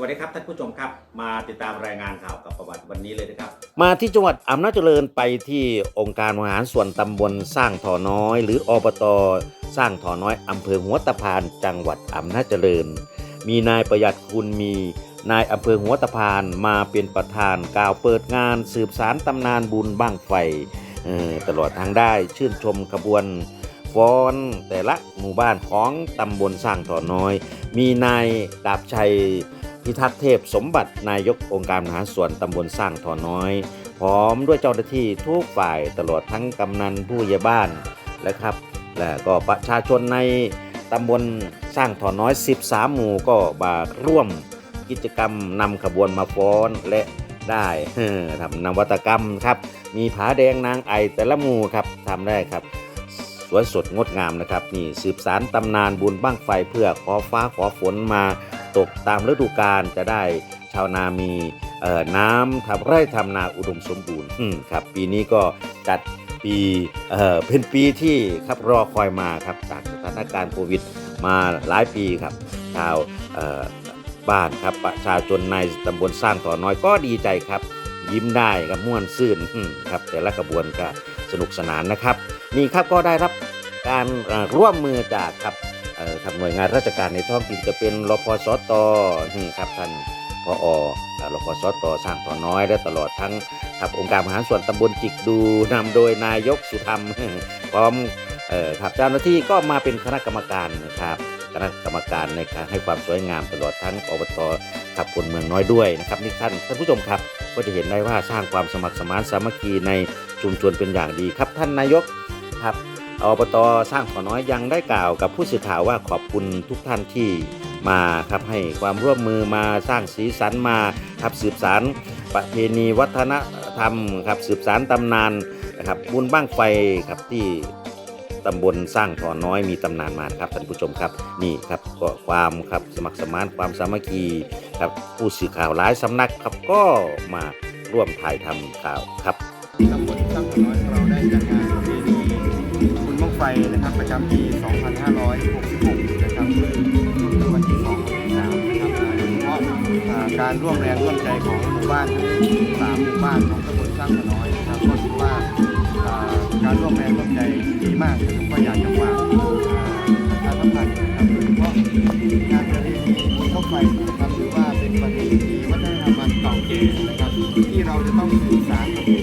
วัสดีครับท่านผู้ชมครับ มาติดตามรายงานข่าวกับประวัติวันนี้เลยนะครับ มาที่จังหวัดอำนาจเจริญไปที่องค์การบริหารส่วนตำบลสร้างถอน้อย หรืออบต สร้างถอน้อยอำเภอหัวตะพาน จังหวัดอำนาจเจริญ มีนายประหยัดคุณมีนายอำเภอหัวตะพานมาเป็นประธานกล่าวเปิดงานสืบสารตำนานบุญบ้างไฟตลอดทางได้ชื่นชมขบวนฟ้อนแต่ละหมู่บ้านของตำบลสร้างถอน้อย มีนายดาบชัย พิทักษ์เทพสมบัตินายกองค์การมหาส่วนตำบลสร้างทอน้อย พร้อมด้วยเจ้าหน้าที่ทุกฝ่ายตลอดทั้งกำนันผู้ใหญ่บ้านนะครับ และก็ประชาชนในตำบลสร้างทอน้อย 13 หมู่ก็มาร่วมกิจกรรมนำขบวนมาฟ้อนและได้ทำนวัตกรรมครับ มีผาแดงนางไอแต่ละหมู่ครับทำได้ครับสวยสดงดงามนะครับนี่สืบสารตำนานบุญบ้างไฟเพื่อขอฟ้าขอฝนมา ตกตามฤดูกาลจะได้ชาวนามีน้ำทำไร่ทำนาอุดมสมบูรณ์ครับ ปีนี้ก็จัดปีเเป็นปีที่ครับรอคอยมาครับจากสถานการณ์โควิดมาหลายปีครับ ชาวบ้านครับประชาชนในตำบลสร้างต่อน้อยก็ดีใจครับ ยิ้มได้ครับม่วนซื่นอืมครับแต่ละกระบวนก็สนุกสนานนะครับ นี่ครับก็ได้รับการร่วมมือจากครับ ครับหน่วยงานราชการในท้องถิ่นจะเป็นรพสตนี่ครับท่านพออรพสตสร้างต่อน้อยและตลอดทั้งครับองค์การบริหารส่วนตำบลจิกดูนำโดยนายกสุธรรมพร้อมครับเจ้าหน้าที่ก็มาเป็นคณะกรรมการนะครับคณะกรรมการในการให้ความสวยงามตลอดทั้งอบตขับคนเมืองน้อยด้วยนะครับนี่ท่านท่านผู้ชมครับ ก็จะเห็นได้ว่าสร้างความสมัครสมานสามัคคีในชุมชนเป็นอย่างดีครับท่านนายกครับ อบตสร้างขอน้อยยังได้กล่าวกับผู้สื่อข่าวว่าขอบคุณทุกท่านที่มาครับให้ความร่วมมือมาสร้างสีสันมาครับสืบสารประเพณีวัฒนธรรมครับสืบสารตำนานนะครับบุญบ้างไฟครับที่ตำบลสร้างถอน้อยมีตำนานมานครับท่านผู้ชมครับนี่ครับก็ความครับสมัครสมานความสามัคคีครับผู้สื่อข่าวหลายสำนักครับก็มาร่วมถ่ายทำข่าวครับตำบลสร้างขน้อย นะครับประจำปี 2566 นะครับวันที่2วันที่3นะครับโดยเฉพาะการร่วมแรงร่วมใจของหมู่บ้านทั้งสามหมู่บ้านของตำบลสร้างน้อยนะครับก็ถือว่าการร่วมแรงร่วมใจดีมากนะครับก็อยากจะฝากอ่าประชาสัมพันธ์นะครับโดยเฉพาะงานประเพณีบุญบั้งไฟนะครับถือว่าเป็นประเพณีวัฒนธรรมอันเก่าแก่นะครับที่เราจะต้องสืบสาระเพณีนี้ไว้นะครับ